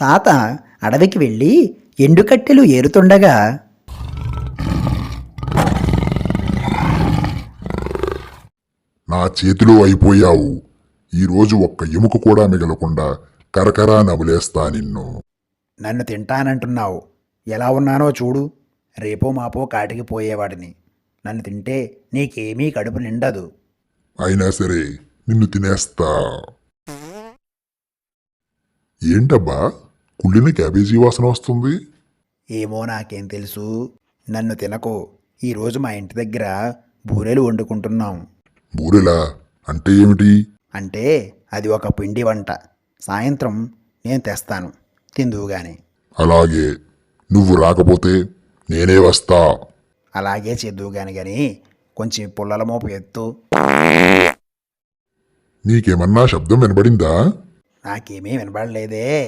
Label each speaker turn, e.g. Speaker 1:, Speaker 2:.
Speaker 1: తాత అడవికి వెళ్ళి ఎండుకట్టెలు ఏరుతుండగా
Speaker 2: నా చేతిలో అయిపోయావు. ఈరోజు ఒక్క ఎముక కూడా మిగలకుండా కరకరా నవలేస్తా నిన్ను.
Speaker 1: నన్ను తింటానంటున్నావు. ఎలా ఉన్నానో చూడు. రేపో మాపో కాటికి పోయేవాడిని. నన్ను తింటే నీకేమీ కడుపు నిండదు.
Speaker 2: అయినా సరే నిన్ను తినేస్తా. ఏంటబ్బా? కుళ్ళిన క్యాబేజీ వాసన వస్తుంది.
Speaker 1: ఏమో నాకేం తెలుసు. నన్ను తినకు. ఈరోజు మా ఇంటి దగ్గర బూరెలు వండుకుంటున్నాం.
Speaker 2: బూరెలా? అంటే ఏమిటి?
Speaker 1: అంటే అది ఒక పిండి వంట. సాయంత్రం నేను తెస్తాను. తిందువుగాని
Speaker 2: అలాగే. నువ్వు రాకపోతే నేనే వస్తా.
Speaker 1: అలాగే చేద్దువుగాని గాని కొంచెం పుల్లల మోపు ఎత్తు.
Speaker 2: నీకేమన్నా శబ్దం వినబడిందా?
Speaker 1: నాకేమీ వినపడలేదే